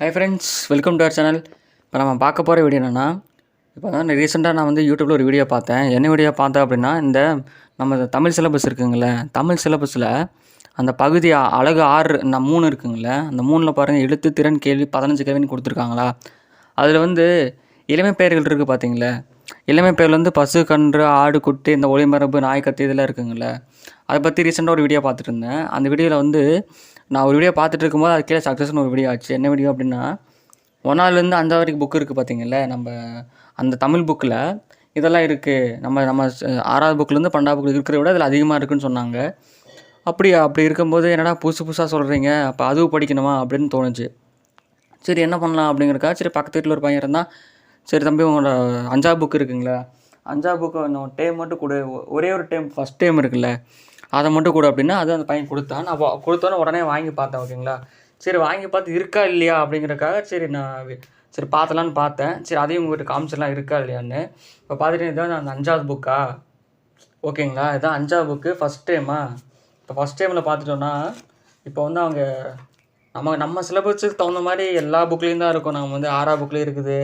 Hi friends welcome to our channel இப்போ நம்ம பார்க்க போகிற வீடியோ என்னென்னா இப்போ தான் ரீசெண்டாக நான் வந்து யூடியூப்பில் ஒரு வீடியோ பார்த்தேன். என்ன வீடியோ பார்த்தேன் அப்படின்னா இந்த நம்ம தமிழ் சிலபஸ் இருக்குங்களே தமிழ் சிலபஸில் அந்த பகுதி அழகு ஆறு இந்த மூணு இருக்குங்களே அந்த மூணில் பாருங்கள் எழுத்து திறன் கேள்வி பதினஞ்சு கேள்வின்னு கொடுத்துருக்காங்களா? அதில் வந்து இளமை பெயர்கள் இருக்குது பார்த்தீங்களே இளமை பெயர்கள் வந்து பசு கன்று ஆடு குட்டி இந்த ஒளிமரபு நாய் கத்தி இதெல்லாம் இருக்குங்களே அதை பற்றி ரீசெண்டாக ஒரு வீடியோ பார்த்துட்டு இருந்தேன். அந்த வீடியோவில் வந்து நான் ஒரு வீடியோ பார்த்துட்டு இருக்கும்போது அது கீழே சக்ஸஸ்னு ஒரு வீடியோ ஆச்சு. என்ன வீடியோ அப்படின்னா ஒன்றாவதுலேருந்து அஞ்சாவது வரைக்கும் புக் இருக்குது பார்த்தீங்களா நம்ம அந்த தமிழ் புக்கில் இதெல்லாம் இருக்குது நம்ம நம்ம ஆறாவது புக்லேருந்து பன்னெண்டாவது புக்கில் இருக்கிறத விட அதில் அதிகமாக இருக்குதுன்னு சொன்னாங்க. அப்படியா? அப்படி இருக்கும்போது என்னடா புதுசு புதுசாக சொல்கிறீங்க அப்போ அதுவும் படிக்கணுமா? அப்படின்னு தோணுச்சு. சரி என்ன பண்ணலாம் அப்படிங்கிறக்கா சரி பக்கத்து வீட்டில் ஒரு பையன் இருந்தால் சரி தம்பி உங்களோட அஞ்சாவது புக் இருக்குங்களா? அஞ்சாவது புக்கு இன்னும் டேம் மட்டும் கொடு. ஒரே ஒரு டைம் ஃபஸ்ட் டைம் இருக்குல்ல. அதை மட்டும் கொடு அப்படின்னா அது அந்த பையன் கொடுத்தான். நான் கொடுத்தோன்னே உடனே வாங்கி பார்த்தேன் ஓகேங்களா? சரி வாங்கி பார்த்து இருக்கா இல்லையா அப்படிங்கிறக்காக சரி நான் சரி பார்த்தலான்னு பார்த்தேன். சரி அதையும் உங்கள்கிட்ட காமிச்சிடலாம் இருக்கா இல்லையான்னு. இப்போ பார்த்துட்டு இதான் அந்த அஞ்சாவது புக்கா ஓகேங்களா? இதான் அஞ்சாவது புக்கு ஃபஸ்ட் டைமா இப்போ ஃபஸ்ட் டைமில் பார்த்துட்டோன்னா இப்போ வந்து அவங்க நம்ம நம்ம சிலபஸுக்கு தகுந்த மாதிரி எல்லா புக்லேயும் தான் இருக்கும். நம்ம வந்து ஆறா புக்லேயும் இருக்குது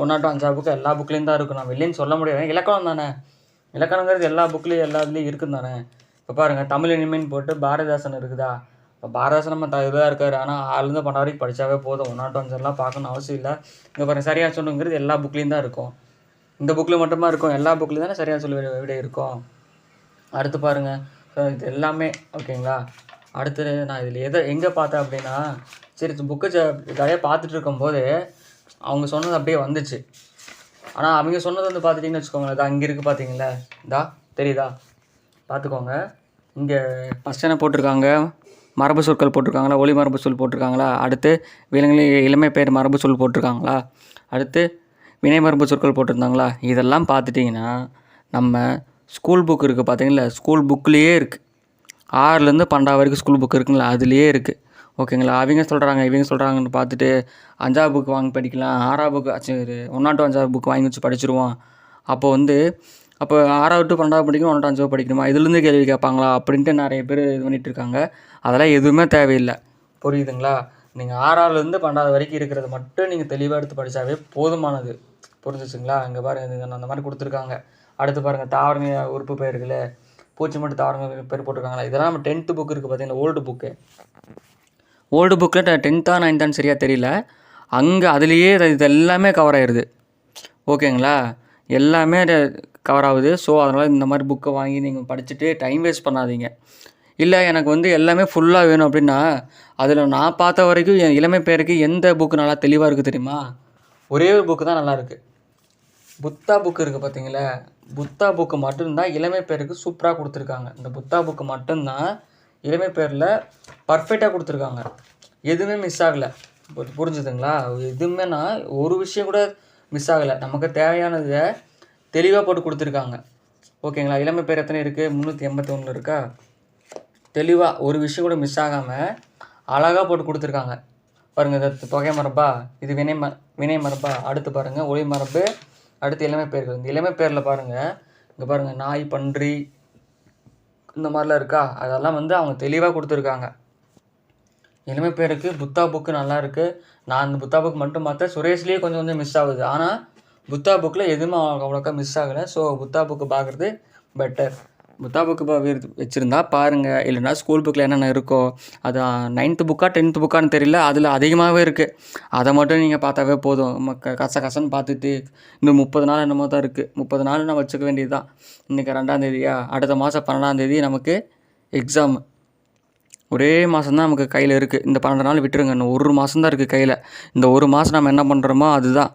ஒன்றா டு அஞ்சாவது புக்கு எல்லா புக்லேயும் தான் இருக்கும். நம்ம இல்லைன்னு சொல்ல முடியாது. இலக்கணம் தானே. இலக்கணங்கிறது எல்லா புக்லேயும் எல்லா இதுலேயும் இருக்குன்னு தானே. இப்போ பாருங்கள் தமிழ் இனிமேன்னு போட்டு பாரதிதாசன் இருக்குதா? இப்போ பாரதிதாசன் நம்ம த இதாக இருக்காரு. ஆனால் ஆளுந்து பண்ண வரைக்கும் படித்தாவே போதும் ஒன்றா டு அஞ்செல்லாம் பார்க்கணும் அவசியம் இல்லை. இங்கே பாருங்கள் சரியாக சொல்லுங்கிறது எல்லா புக்லேயும் தான் இருக்கும். இந்த புக்கில் மட்டுமா இருக்கும். எல்லா புக்லேயும் தானே சரியாக சொல்லி விட இருக்கும். அடுத்து பாருங்கள் ஸோ இது எல்லாமே ஓகேங்களா அடுத்து நான் இதில் எதை எங்கே பார்த்தேன் அப்படின்னா சரி புக்கு நிறைய பார்த்துட்டு இருக்கும்போது அவங்க சொன்னது அப்படியே வந்துச்சு. ஆனால் அவங்க சொன்னது வந்து பார்த்துட்டிங்கன்னு வச்சுக்கோங்களேன். இது அங்கே இருக்குது பார்த்தீங்களா இதா தெரியுதா? பார்த்துக்கோங்க. இங்கே ஃபஸ்ட் என்ன போட்டிருக்காங்க. மரபு சொற்கள் போட்டிருக்காங்களா? ஒளி மரபு சொல் போட்டிருக்காங்களா? அடுத்து விலங்குகளின் இளமை பெயர் மரபு சொல் போட்டிருக்காங்களா? அடுத்து வினை மரபு சொற்கள் போட்டிருந்தாங்களா? இதெல்லாம் பார்த்துட்டிங்கன்னா நம்ம ஸ்கூல் புக் இருக்குது பார்த்தீங்களா ஸ்கூல் புக்லேயே இருக்குது ஆறுலேருந்து பன்னெண்டாவது வரைக்கும் ஸ்கூல் புக் இருக்குங்களா? அதுலேயே இருக்குது ஓகேங்களா? அவங்க சொல்கிறாங்க இவங்க சொல்கிறாங்கன்னு பார்த்துட்டு அஞ்சாவது புக் வாங்கி படிக்கலாம். ஆறாவது புக் சரி ஒன்றா டு அஞ்சாவது புக் வாங்கி வச்சு படிச்சிருவோம். அப்போ வந்து அப்போ ஆறாவது டு பன்னெண்டாவது படிக்கணும் ஒன்றாம் அஞ்சாவது படிக்கணுமா? இதுலேருந்து கேள்வி கேட்பாங்களா? அப்படின்ட்டு நிறைய பேர் இது பண்ணிகிட்டு இருக்காங்க. அதெல்லாம் எதுவுமே தேவையில்லை. புரியுதுங்களா? நீங்கள் ஆறாவதுலேருந்து பன்னெண்டாவது வரைக்கும் இருக்கிறது மட்டும் நீங்கள் தெளிவாக எடுத்து படித்தாவே போதுமானது. புரிஞ்சிச்சுங்களா? இங்கே பாருங்க அந்த மாதிரி கொடுத்துருக்காங்க. அடுத்து பாருங்கள் தாவரங்க உறுப்பு பெயர்களே பூச்சி மட்டும் தாவரங்க பேர் போட்டிருக்காங்களா? இதெல்லாம் நம்ம டென்த்து புக் இருக்குது பார்த்தீங்கன்னா ஓல்டு புக்கு ஓல்டு புக்கில் டென்த்தாக நைன்த்தான்னு சரியாக தெரியல. அங்கே அதுலேயே இது இது எல்லாமே கவர் ஆயிடுது ஓகேங்களா? எல்லாமே கவர் ஆகுது. ஸோ அதனால் இந்த மாதிரி புக்கை வாங்கி நீங்கள் படிச்சுட்டு டைம் வேஸ்ட் பண்ணாதீங்க. இல்லை எனக்கு வந்து எல்லாமே ஃபுல்லாக வேணும் அப்படின்னா அதில் நான் பார்த்த வரைக்கும் என் இளமை பேருக்கு எந்த புக்கு நல்லா தெளிவாக இருக்குது தெரியுமா? ஒரே ஒரு புக்கு தான் நல்லா இருக்குது புத்தா புக்கு இருக்குது பார்த்தீங்களா புத்தா புக்கு மட்டும்தான் இளமை பேருக்கு சூப்பராக கொடுத்துருக்காங்க. இந்த புத்தா புக்கு மட்டும்தான் இளமை பேரில் பர்ஃபெக்டாக கொடுத்துருக்காங்க. எதுவுமே மிஸ் ஆகலை. புரிஞ்சுதுங்களா? புரிஞ்சுதுங்களா நான் ஒரு விஷயம் கூட மிஸ் ஆகலை. நமக்கு தேவையானதை தெளிவாக போட்டு கொடுத்துருக்காங்க. ஓகேங்களா? இளமை பேர் எத்தனை இருக்குது முந்நூற்றி எண்பத்தி ஒன்று இருக்கா? தெளிவாக ஒரு விஷயம் கூட மிஸ் ஆகாமல் அழகாக போட்டு கொடுத்துருக்காங்க. பாருங்கள் இது தொகை மரபா இது வினை ம வினை மரபா. அடுத்து பாருங்கள் ஒளி மரபு அடுத்து இளமை பேர்கள். இந்த இளமை பேரில் பாருங்கள் இங்கே பாருங்கள் நாய் பன்றி இந்த மாதிரிலாம் இருக்கா? அதெல்லாம் வந்து அவங்க தெளிவாக கொடுத்துருக்காங்க. இனிமே பேருக்கு புத்தா புக்கு நல்லா இருக்குது நான் அந்த புத்தா புக் மட்டும் பார்த்தேன். சுரேஷ்லேயே கொஞ்சம் கொஞ்சம் மிஸ் ஆகுது. ஆனால் புத்தா புக்கில் எதுவுமே அவ்வளோ- அவ்வளோக்கா மிஸ் ஆகலை. ஸோ புத்தா புக்கு பார்க்குறது பெட்டர் புத்தா புக்கு வச்சுருந்தா பாருங்கள் இல்லைன்னா ஸ்கூல் புக்கில் என்னென்ன இருக்கோ அது நைன்த்து புக்கா டென்த்து புக்கான்னு தெரியல. அதில் அதிகமாகவே இருக்குது அதை மட்டும் நீங்கள் பார்த்தாவே போதும். நம்ம க கச கசன்னு பார்த்துட்டு இன்னும் முப்பது நாள் என்னமோ தான் இருக்குது முப்பது நாள் நம்ம வச்சுக்க வேண்டியது தான் இன்றைக்கி ரெண்டாந்தேதியா அடுத்த மாதம் பன்னெண்டாந்தேதி நமக்கு எக்ஸாம் ஒரே மாதம் தான் நமக்கு கையில் இருக்குது இந்த பன்னெண்டு நாள் விட்டுருங்க. இன்னும் ஒரு மாதம் தான் இருக்குது கையில். இந்த ஒரு மாதம் நம்ம என்ன பண்ணுறோமோ அதுதான்.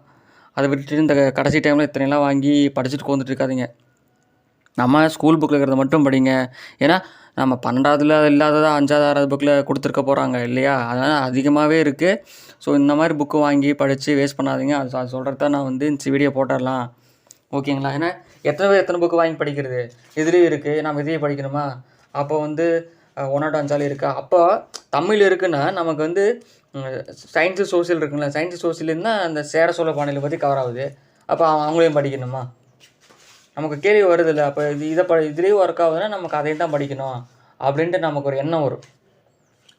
அதை விட்டுட்டு இந்த கடைசி டைமில் இத்தனைலாம் வாங்கி படிச்சுட்டு உட்காந்துட்டு இருக்காதிங்க. நம்ம ஸ்கூல் புக்கில் இருக்கிறத மட்டும் படிங்க. ஏன்னா நம்ம பன்னெண்டாவதுல இல்லாததாக அஞ்சாவது ஆறாவது புக்கில் கொடுத்துருக்க போகிறாங்க இல்லையா? அதனால் அதிகமாகவே இருக்குது ஸோ இந்த மாதிரி புக்கு வாங்கி படித்து வேஸ்ட் பண்ணாதீங்க. அது அது சொல்கிறது தான் நான் வந்து இந்த வீடியோ போட்டுடலாம் ஓகேங்களா ஏன்னா எத்தனை பேர் எத்தனை புக்கு வாங்கி படிக்கிறது? இதுலேயும் இருக்குது நம்ம இதையே படிக்கணுமா? அப்போ வந்து ஒன்னாட்டு அஞ்சாலி இருக்கா. அப்போ தமிழ் இருக்குன்னா நமக்கு வந்து சயின்ஸு சோசியல் இருக்குங்களா சயின்ஸு சோசியல் இருந்தால் அந்த சேர சோழ பாண்டியலை பற்றி கவர் ஆகுது. அப்போ அவங்களையும் படிக்கணுமா? நமக்கு கேள்வி வருதுல்ல அப்போ இது இதை ப இதுலேயும் ஒர்க் ஆகுதுன்னா நமக்கு அதையும் தான் படிக்கணும் அப்படின்ட்டு நமக்கு ஒரு எண்ணம் வரும்.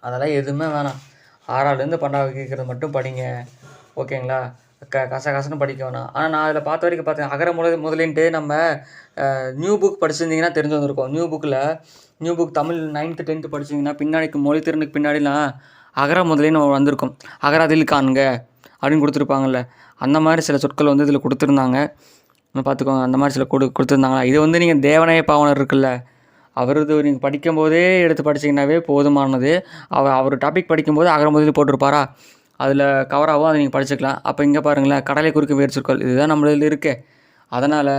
அதெல்லாம் எதுவுமே வேணாம். ஆறாவதுலேருந்து பன்னெண்டாவது கேட்குறது மட்டும் படிங்க. ஓகேங்களா? க கச கசன்னு படிக்க வேணாம். ஆனால் நான் அதில் பார்த்த வரைக்கும் பார்த்தேன் அகர முத முதலின்ட்டு நம்ம நியூ புக் படிச்சிருந்தீங்கன்னா தெரிஞ்சு வந்திருக்கோம். நியூ புக்கில் new book Tamil ninth tenth படிச்சிங்கன்னா பின்னாடிக்கு மொழி திறனுக்கு பின்னாடிலாம் அகர முதலின்னு வந்திருக்கும். அகராதில் காண்க அப்படின்னு கொடுத்துருப்பாங்கல்ல. அந்த மாதிரி சில சொற்கள் வந்து இதில் கொடுத்துருந்தாங்க. பார்த்துக்கோங்க அந்த மாதிரி சில கொடு கொடுத்துருந்தாங்களா? இது வந்து நீங்கள் தேவநாய பாவனர் இருக்குல்ல அவரது நீங்கள் படிக்கும்போதே எடுத்து படிச்சிங்கன்னாவே போதுமானது. அவர் அவர் டாபிக் படிக்கும்போது அகர முதலில் போட்டிருப்பாரா? அதில் கவர் ஆகும் அதை நீங்கள் படிச்சுக்கலாம். அப்போ இங்கே பாருங்களேன் கடலை குறுக்கு வேர் இதுதான் நம்மளதில் இருக்கே. அதனால்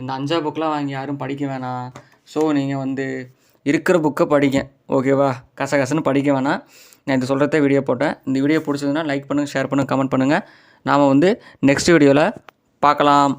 இந்த அஞ்சா புக்கெலாம் வாங்கி யாரும் படிக்க வேணாம். ஸோ நீங்கள் வந்து இருக்கிற புக்கை படிங்க ஓகேவா கசகசன்னு படிக்க வேணாம். நான் இது சொல்கிறத வீடியோ போட்டேன். இந்த வீடியோ பிடிச்சதுன்னா லைக் பண்ணுங்கள் ஷேர் பண்ணுங்கள் கமெண்ட் பண்ணுங்கள் நாம் வந்து நெக்ஸ்ட் வீடியோவில் பார்க்கலாம்.